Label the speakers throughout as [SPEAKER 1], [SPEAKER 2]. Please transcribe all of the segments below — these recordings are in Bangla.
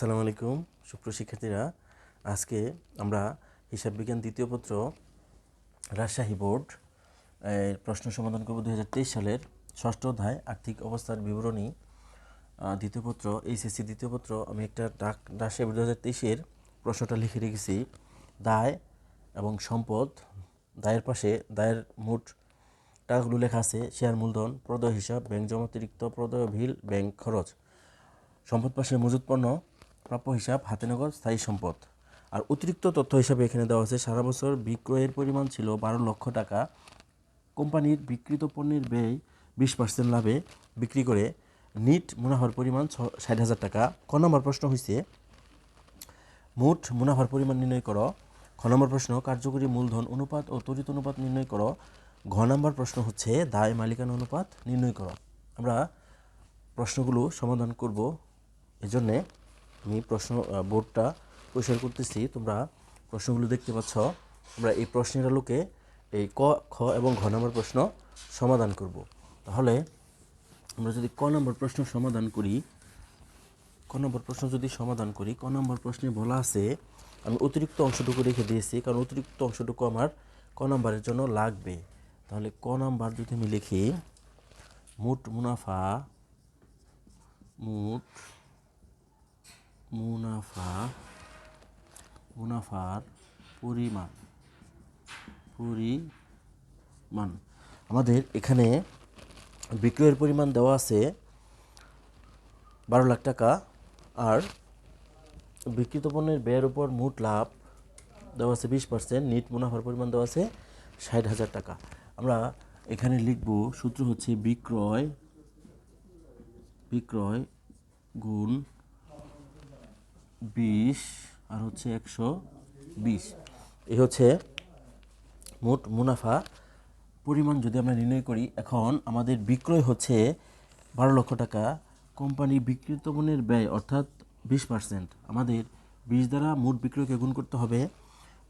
[SPEAKER 1] আসসালামু আলাইকুম, সুপ্রিয় শিক্ষার্থীরা। আজকে আমরা হিসাব বিজ্ঞান দ্বিতীয় পত্র, রাজশাহী বোর্ড প্রশ্ন সমাধান করব দু হাজার তেইশ সালের ষষ্ঠ অধ্যায়, আর্থিক অবস্থার বিবরণী। দ্বিতীয় পত্র এইচএসসি দ্বিতীয় পত্র, আমি একটা ডাক, রাজশাহী দু হাজার তেইশের প্রশ্নটা লিখে রেখেছি। দায় এবং সম্পদ, দায়ের পাশে, দায়ের মোট টাকাগুলো লেখা আছে, শেয়ার মূলধন, প্রদয় হিসাব, ব্যাংক জমা অতিরিক্ত প্রদয় ভিল ব্যাংক খরচ। সম্পদ পাশে মজুত পণ্য প্রাপ্য হিসাব হাতে নগদ স্থায়ী সম্পদ। আর অতিরিক্ত তথ্য হিসাবে এখানে দেওয়া আছে, সারা বছর বিক্রয়ের পরিমাণ ছিল বারো লক্ষ টাকা। কোম্পানির বিক্রিত পণ্যের ব্যয় বিশ পার্সেন্ট লাভে বিক্রি করে নিট মুনাফার পরিমাণ ছ- ষাট হাজার টাকা। ক নম্বর প্রশ্ন হয়েছে মোট মুনাফার পরিমাণ নির্ণয় করো। খ নম্বর প্রশ্ন, কার্যকরী মূলধন অনুপাত ও তড়িৎ অনুপাত নির্ণয় করো। ঘ নম্বর প্রশ্ন হচ্ছে, দায় মালিকানা অনুপাত নির্ণয় করো। আমরা প্রশ্নগুলো সমাধান করব এজন্যে। আমি প্রশ্ন বোর্ডটা পরিষ্কার করতেছি। তোমরা প্রশ্নগুলো দেখতে পাচ্ছ। আমরা এই প্রশ্নের আলোকে এই ক, খ এবং ঘ নম্বর প্রশ্ন সমাধান করব। তাহলে আমরা যদি ক নম্বর প্রশ্ন সমাধান করি, ক নম্বর প্রশ্ন যদি সমাধান করি, ক নম্বর প্রশ্নে বলা আছে, আমি অতিরিক্ত অংশটুকু রেখে দিয়েছি, কারণ অতিরিক্ত অংশটুকু আমার ক নম্বরের জন্য লাগবে। তাহলে ক নাম্বার যদি আমি লিখি, মোট মুনাফা, মোট মুনাফা, মুনাফার পরিমাণ পরিমাণ। আমাদের এখানে বিক্রয়ের পরিমাণ দেওয়া আছে বারো লাখ টাকা, আর বিক্রিত পণ্যের ব্যয়ের উপর মোট লাভ দেওয়া আছে বিশ পার্সেন্ট নিট মুনাফার পরিমাণ দেওয়া আছে ষাট হাজার টাকা। আমরা এখানে লিখব, সূত্র হচ্ছে বিক্রয় বিক্রয় গুণ বিশ আর হচ্ছে একশো বিশ। এই হচ্ছে মোট মুনাফা। পরিমাণ যদি আমরা নির্ণয় করি, এখন আমাদের বিক্রয় হচ্ছে বারো লক্ষ টাকা। কোম্পানি বিক্রিত ব্যয় অর্থাৎ বিশ পার্সেন্ট আমাদের বিশ দ্বারা মোট বিক্রয়কে গুণ করতে হবে,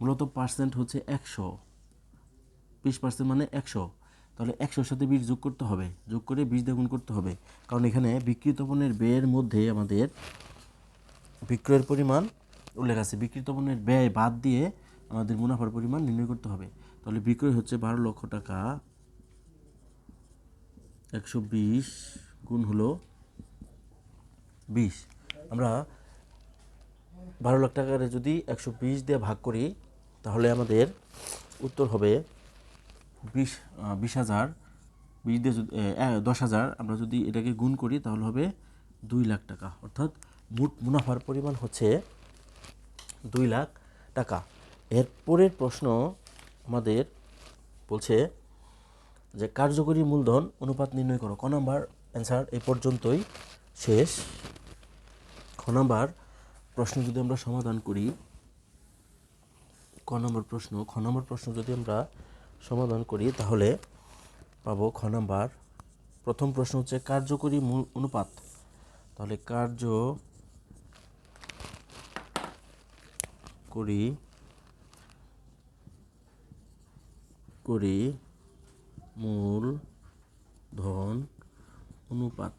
[SPEAKER 1] মূলত পার্সেন্ট হচ্ছে একশো। বিশ পার্সেন্ট মানে একশো। তাহলে একশোর সাথে বিশ যোগ করতে হবে, যোগ করে বিশ দিয়ে গুণ করতে হবে। কারণ এখানে বিক্রিত পণ্যের ব্যয়ের মধ্যে আমাদের বিক্রয়ের পরিমাণ উল্লেখ আছে। বিক্রিত পণ্যের ব্যয় বাদ দিয়ে আমাদের মুনাফার পরিমাণ নির্ণয় করতে হবে। তাহলে বিক্রয় হচ্ছে বারো লক্ষ টাকা। একশো বিশ গুণ হলো বিশ। আমরা বারো লাখ টাকার যদি একশো বিশ দিয়ে ভাগ করি, তাহলে আমাদের উত্তর হবে বিশ বিশ হাজার। বিশ দিয়ে যদি দশ হাজার। আমরা যদি এটাকে গুণ করি, তাহলে হবে দুই লাখ টাকা। অর্থাৎ মোট মুনাফার পরিমাণ হচ্ছে দুই লাখ টাকা। এর পরের প্রশ্ন আমাদের বলছে যে, কার্যকরী মূলধন অনুপাত নির্ণয় করো। ক নাম্বার অ্যান্সার এ পর্যন্তই শেষ। খ নাম্বার প্রশ্ন যদি আমরা সমাধান করি, ক নম্বর প্রশ্ন, খ নম্বর প্রশ্ন যদি আমরা সমাধান করি, তাহলে পাবো খ নাম্বার। প্রথম প্রশ্ন হচ্ছে কার্যকরী মূল অনুপাত। তাহলে কার্য করি করি, মূল, ধন, অনুপাত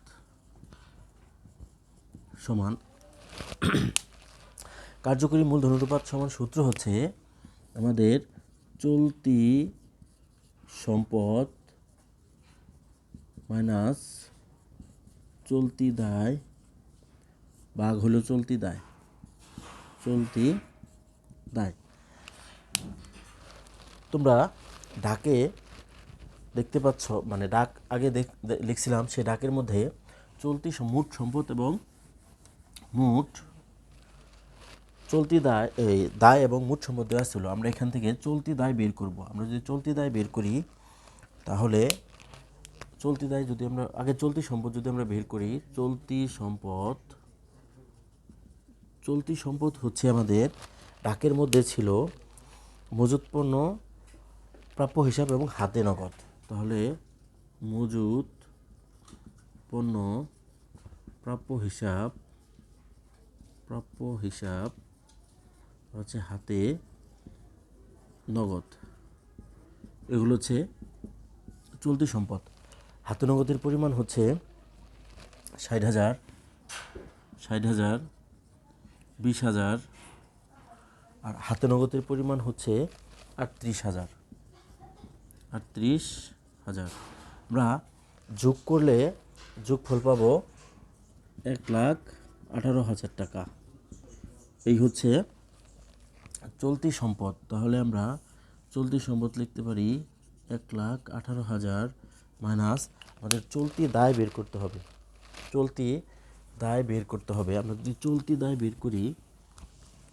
[SPEAKER 1] সমান। কার্যকরী মূলধন অনুপাত সমান সূত্র হচ্ছে আমাদের চলতি সম্পদ মাইনাস চলতি দায় বাঘ হলো চলতি দায়। চলতি দায় তোমরা ডাকে দেখতে পাচ্ছ মানে ডাক আগে লিখছিলাম সেই ডাকের মধ্যে চলতি মোট সম্পদ এবং মোট, চলতি দায় এই দায় এবং মোট সম্পদ দেওয়া ছিল। আমরা এখান থেকে চলতি দায় বের করব। আমরা যদি চলতি দায় বের করি, তাহলে চলতি দায় যদি আমরা, আগে চলতি সম্পদ যদি আমরা বের করি, চলতি সম্পদ চলতি সম্পদ হচ্ছে আমাদের ডাকের মধ্যে ছিল মজুত পণ্য প্রাপ্য হিসাব এবং হাতে নগদ। তাহলে মজুত পণ্য প্রাপ্য হিসাব প্রাপ্য হিসাব হচ্ছে হাতে নগদ। এগুলো হচ্ছে চলতি সম্পদ। হাতে নগদের পরিমাণ হচ্ছে ষাট হাজার ষাট হাজার, বিশ হাজার আর হাতে নগদের পরিমাণ হচ্ছে আটত্রিশ হাজার। আটত্রিশ হাজার। আমরা যোগ করলে যোগফল পাবো এক লাখ আঠারো হাজার টাকা। এই হচ্ছে চলতি সম্পদ। তাহলে আমরা চলতি সম্পদ লিখতে পারি এক লাখ আঠারো হাজার মাইনাস আমাদের চলতি দায় বের করতে হবে। চলতি দায় বের করতে হবে। আমরা যদি চলতি দায় বের করি,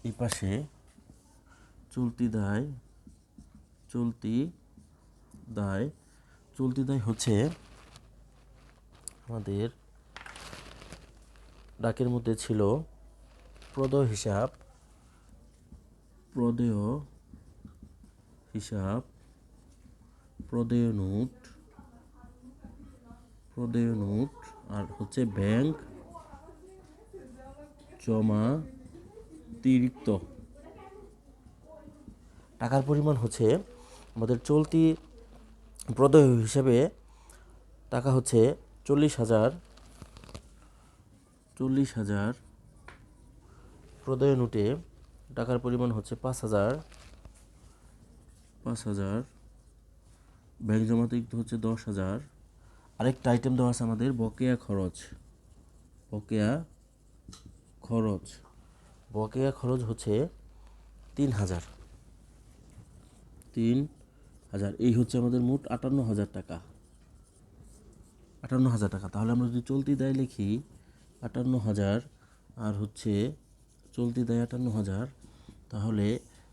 [SPEAKER 1] এই পাশে চলতি দায় চলতি দায় চলতি দায় হচ্ছে আমাদের ডাকের মধ্যে ছিল প্রদেয় হিসাব। প্রদেয় হিসাব, প্রদেয় নোট প্রদেয় নোট, আর হচ্ছে ব্যাংক জমা অতিরিক্ত টাকার পরিমাণ হচ্ছে আমাদের চলতি প্রদেয় হিসাবে টাকা হচ্ছে চল্লিশ হাজার চল্লিশ হাজার প্রদয় নোটে টাকার পরিমাণ হচ্ছে পাঁচ হাজার পাঁচ হাজার। ব্যাংক জমাতিরিক্ত হচ্ছে দশ হাজার। আরেকটা আইটেম দেওয়া আছে আমাদের, বকেয়া খরচ। বকেয়া খরচ। বকেয়া খরচ হচ্ছে তিন হাজার। তিন হাজার। এই হচ্ছে আমাদের মোট আটান্ন হাজার টাকা। আটান্ন হাজার টাকা। তাহলে আমরা যদি চলতি দায় লিখি আটান্ন হাজার আর হচ্ছে চলতি দায় আটান্ন হাজার, তাহলে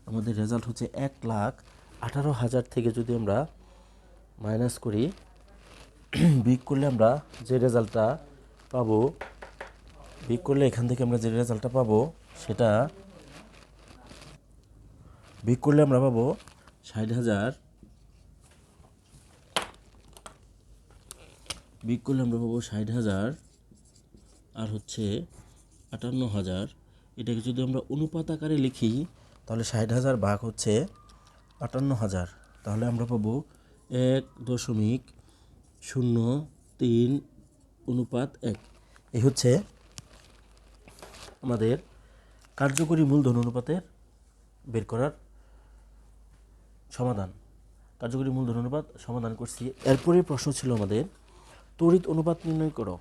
[SPEAKER 1] আমাদের রেজাল্ট হচ্ছে এক লাখ আঠারো হাজার থেকে যদি আমরা মাইনাস করি বিগ করলে আমরা যে রেজাল্টটা পাবো বিগ করলে এখান থেকে আমরা যে রেজাল্টটা পাবো, সেটা বিগ করলে আমরা পাবো ষাট হাজার। বিগ করলে আমরা পাবো ষাট হাজার আর হচ্ছে আটান্ন হাজার। এটাকে যদি আমরা অনুপাত আকারে লিখি, তাহলে ষাট হাজার ভাগ হচ্ছে আটান্ন হাজার। তাহলে আমরা পাবো এক দশমিক শূন্য তিন অনুপাত এক। এই হচ্ছে আমাদের কার্যকরী মূলধন অনুপাতের বের করার সমাধান। কার্যকরী মূলধন অনুপাত সমাধান করছি। এরপরে প্রশ্ন ছিল আমাদের, তড়িৎ অনুপাত নির্ণয় করো।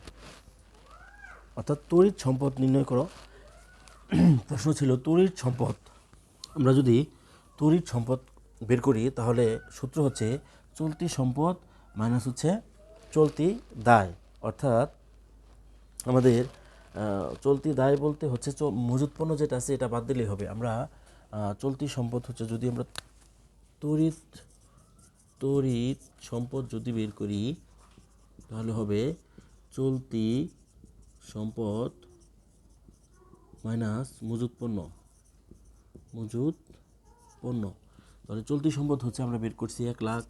[SPEAKER 1] অর্থাৎ তড়িৎ সম্পদ নির্ণয় করো। প্রশ্ন ছিল, তড়িৎ সম্পদ, আমরা যদি তড়িৎ সম্পদ বের করি, তাহলে সূত্র হচ্ছে চলতি সম্পদ মাইনাস হচ্ছে চলতি দায়। অর্থাৎ আমাদের চলতি দায় বলতে হচ্ছে মজুত পণ্য যেটা আছে, এটা বাদ দিলেই হবে। আমরা চলতি সম্পদ হচ্ছে যদি আমরা তড়িৎ তড়িৎ সম্পদ যদি বের করি, তাহলে হবে চলতি সম্পদ মাইনাস মজুত পণ্য। মজুত পণ্য। তাহলে চলতি সম্পদ হচ্ছে আমরা বের করছি এক লাখ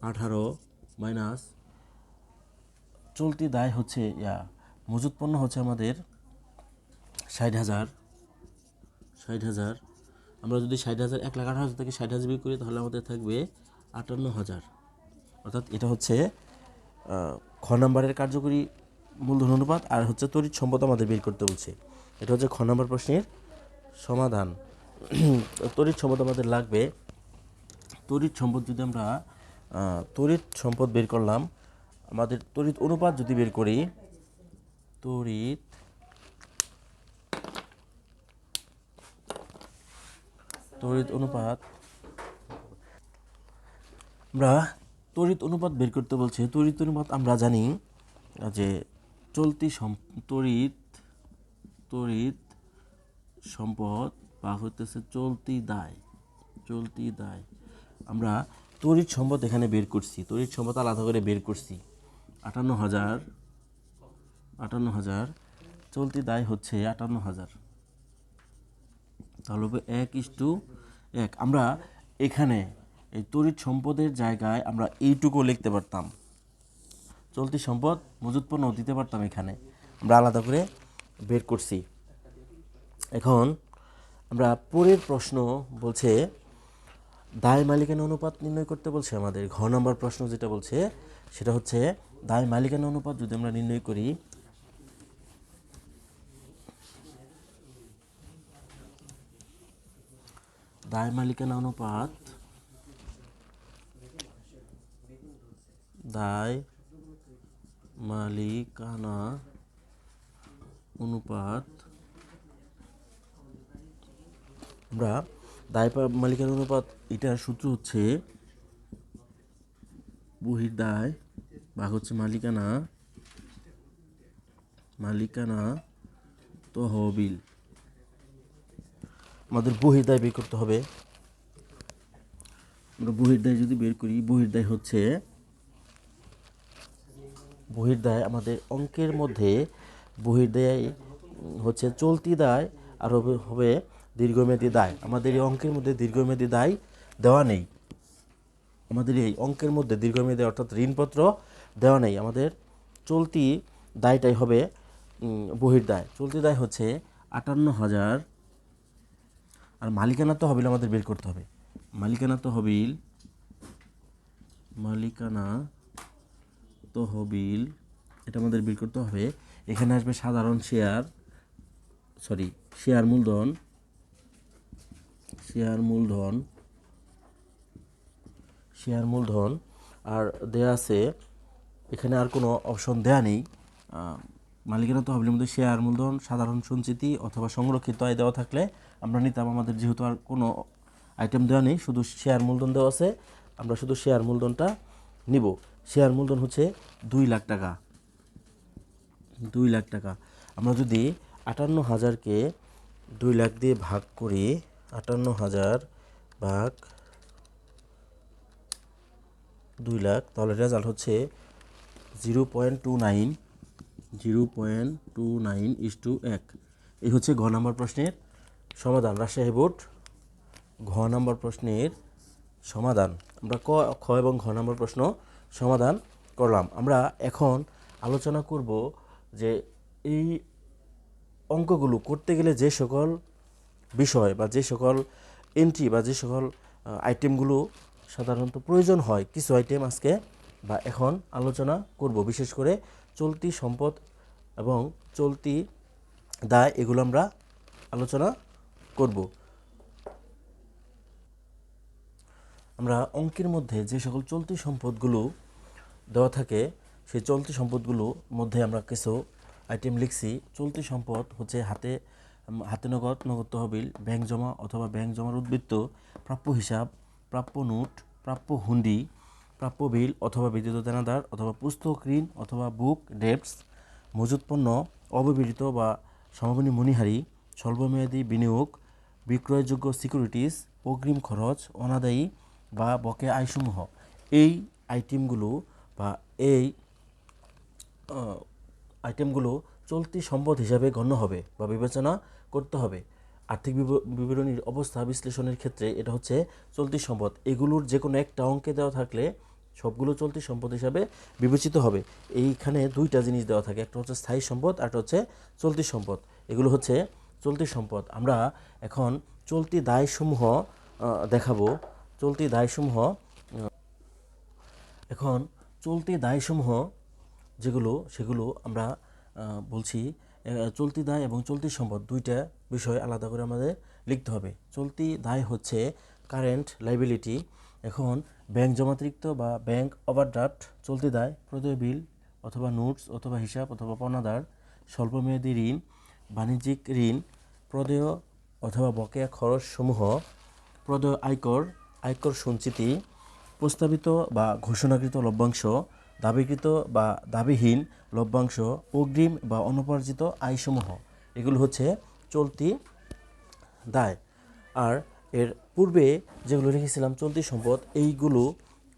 [SPEAKER 1] আঠারো মাইনাস চলতি দায় হচ্ছে, ইয়া, মজুত পণ্য হচ্ছে আমাদের ষাট হাজার ষাট হাজার আমরা যদি ষাট হাজার, এক লাখ আঠারো হাজার থেকে ষাট হাজার বিক্রি করি, তাহলে আমাদের থাকবে আটান্ন হাজার। অর্থাৎ এটা হচ্ছে খ নাম্বারের কার্যকরী মূলধন অনুপাত আর হচ্ছে তড়িৎ সম্পদ আমাদের বের করতে বলছে। এটা হচ্ছে খ নাম্বার প্রশ্নের সমাধান। তড়িৎ সম্পদ আমাদের লাগবে। তড়িৎ সম্পদ যদি আমরা তড়িৎ সম্পদ বের করলাম, আমাদের তড়িৎ অনুপাত যদি বের করি, তড়িৎ তড়িৎ অনুপাত। আমরা তড়িৎ অনুপাত বের করতে বলছে। তড়িৎ অনুপাত আমরা জানি যে চলতি সম- তড়িৎ তড়িৎ সম্পদ বা হইতেছে চলতি দায় চলতি দায়। আমরা তড়িৎ সম্পদ এখানে বের করছি। তড়িৎ সম্পদ আলাদা করে বের করছি। আটান্ন হাজার আটান্ন হাজার, চলতি দায় হচ্ছে আটান্ন হাজার। তাহলে হবে এক ইস টু এক। আমরা এখানে এই তড়িৎ সম্পদের জায়গায় আমরা এইটুকু লিখতে পারতাম। চলতি সম্পদ মজুত পণ্য দিতে পারতাম এখানে। আমরা আলাদা করে বের করছি। এখন আমরা পরের প্রশ্ন বলছে, দায় মালিকানা অনুপাত নির্ণয় করতে বলছে আমাদের। ঘ নম্বর প্রশ্ন যেটা বলছে, সেটা হচ্ছে দায় মালিকানা অনুপাত যদি আমরা নির্ণয় করি দায় মালিকানা অনুপাত দায় মালিকানা অনুপাত আমরা দায় মালিকানা অনুপাত এটার সূত্র হচ্ছে বহির্দায় বা হচ্ছে মালিকানা মালিকানা তহবিল। আমাদের বহির্দায় বের করতে হবে। আমরা বহির্দায় যদি বের করি বহির্দায় হচ্ছে বহির্দায় আমাদের অঙ্কের মধ্যে বহির্দায় উম, হচ্ছে চলতি দায় আর হবে- দীর্ঘমেয়াদী দায়। আমাদের এই অঙ্কের মধ্যে দীর্ঘমেয়াদী দায় দেওয়া নেই। আমাদের এই অঙ্কের মধ্যে দীর্ঘমেয়াদী অর্থাৎ ঋণপত্র দেওয়া নেই। আমাদের চলতি দায়টাই হবে উম, বহির্দায় চলতি দায় হচ্ছে আটান্ন হাজার আর মালিকানা তো হবিল আমাদের বের করতে হবে। মালিকানা তহবিল মালিকানা তহবিল এটা আমাদের বের করতে হবে। এখানে আসবে সাধারণ শেয়ার সরি শেয়ার মূলধন শেয়ার মূলধন শেয়ার মূলধন, আর দেয়া আছে, এখানে আর কোনো অপশন দেয়া নেই। মালিকানা তহবিলের মধ্যে শেয়ার মূলধন, সাধারণ সঞ্চিতি অথবা সংরক্ষিত আয় দেওয়া থাকলে আমরা নিতাম আমাদের যেহেতু আর কোনো আইটেম দেওয়া নেই, শুধু শেয়ার মূলধন দেওয়া আছে, আমরা শুধু শেয়ার মূলধনটা নিব। শেয়ার মূলধন হচ্ছে দুই লাখ টাকা। দুই লাখ টাকা। আমরা যদি আটান্ন হাজারকে দুই লাখ দিয়ে ভাগ করি, আটান্ন হাজার ভাগ দুই লাখ, তাহলে রেজাল্ট হচ্ছে zero point two nine zero point two nine is two এক। এই হচ্ছে ঘ নম্বর প্রশ্নের সমাধান। রাজশাহী বোর্ড, ঘ নম্বর প্রশ্নের সমাধান। আমরা ক, খ এবং ঘ নম্বর প্রশ্ন সমাধান করলাম। আমরা এখন আলোচনা করব যে এই অঙ্কগুলো করতে গেলে যে সকল বিষয় বা যে সকল এন্ট্রি বা যে সকল আইটেমগুলো সাধারণত প্রয়োজন হয়, কিছু আইটেম আজকে বা এখন আলোচনা করব। বিশেষ করে চলতি সম্পদ এবং চলতি দায় এগুলো আমরা আলোচনা করব। আমরা অঙ্কের মধ্যে যে সকল চলতি সম্পদগুলো দেওয়া থাকে, সেই চলতি সম্পদগুলোর মধ্যে আমরা কিছু আইটেম লিখছি। চলতি সম্পদ হচ্ছে হাতে হাতে নগদ নগদ তহবিল, ব্যাংক জমা অথবা ব্যাংক জমার উদ্বৃত্ত, প্রাপ্য হিসাব, প্রাপ্য নোট, প্রাপ্য হুন্ডি প্রাপ্য বিল অথবা বিদ্যুৎ দেনাদার অথবা পুস্তক ঋণ অথবা বুক ডেপস মজুত পণ্য বা সমাপনী মণিহারি স্বল্পমেয়াদী বিনিয়োগ, বিক্রয়যোগ্য সিকিউরিটিস, অগ্রিম খরচ, অনাদায়ী বা বকে আয়সমূহ। এই আইটেমগুলো বা এই আইটেমগুলো চলতি সম্পদ হিসাবে গণ্য হবে বা বিবেচনা করতে হবে। আর্থিক বিব- বিবরণীর অবস্থা বিশ্লেষণের ক্ষেত্রে এটা হচ্ছে চলতি সম্পদ। এগুলোর যে কোনো একটা অঙ্কে দেওয়া থাকলে সবগুলো চলতি সম্পদ হিসাবে বিবেচিত হবে। এইখানে দুইটা জিনিস দেওয়া থাকে, একটা হচ্ছে স্থায়ী সম্পদ আর হচ্ছে চলতি সম্পদ। এগুলো হচ্ছে চলতি সম্পদ। আমরা এখন চলতি দায়সমূহ দেখাবো। চলতি দায়সমূহ এখন চলতি দায়সমূহ যেগুলো, সেগুলো আমরা বলছি চলতি দায় এবং চলতি সম্পদ দুইটা বিষয় আলাদা করে আমাদের লিখতে হবে। চলতি দায় হচ্ছে কারেন্ট লাইবিলিটি এখন ব্যাংক জমাতিরিক্ত বা ব্যাংক ওভারড্রাফট চলতি দায় প্রদেয় বিল অথবা নোটস অথবা হিসাব অথবা পণাদার, স্বল্পমেয়াদী ঋণ, বাণিজ্যিক ঋণ, প্রদেয় অথবা বকেয়া খরচসমূহ প্রদেয় আয়কর আয়কর সঞ্চিতি, প্রস্তাবিত বা ঘোষণাকৃত লভ্যাংশ দাবিকৃত বা দাবিহীন লভ্যাংশ, অগ্রিম বা অনুপার্জিত আয়সমূহ। এগুলো হচ্ছে চলতি দায়। আর এর পূর্বে যেগুলো রেখেছিলাম চলতি সম্পদ, এইগুলো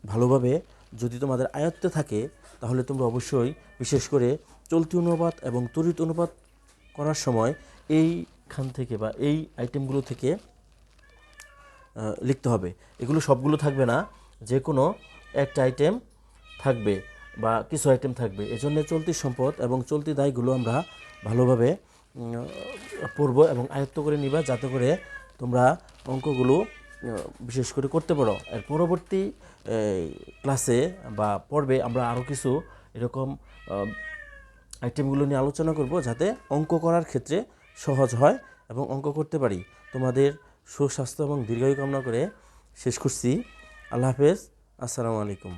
[SPEAKER 1] ভালোভাবে যদি তোমাদের আয়ত্তে থাকে, তাহলে তোমরা অবশ্যই বিশেষ করে চলতি অনুপাত এবং তড়িৎ অনুপাত করার সময় এইখান থেকে বা এই আইটেমগুলো থেকে লিখতে হবে। এগুলো সবগুলো থাকবে না। যে কোনো একটা আইটেম থাকবে বা কিছু আইটেম থাকবে, এজন্য চলতি সম্পদ এবং চলতি দায়গুলো আমরা ভালোভাবে পড়ব এবং আয়ত্ত করে নিবা যাতে করে তোমরা অঙ্কগুলো বিশেষ করে করতে পারো। এর পরবর্তী ক্লাসে বা পর্বে আমরা আরও কিছু এরকম আইটেমগুলো নিয়ে আলোচনা করব যাতে অঙ্ক করার ক্ষেত্রে সহজ হয় এবং অঙ্ক করতে পারি। তোমাদের সুস্বাস্থ্য এবং দীর্ঘায়ু কামনা করে শেষ করছি। আল্লাহ হাফেজ। আসসালামু আলাইকুম।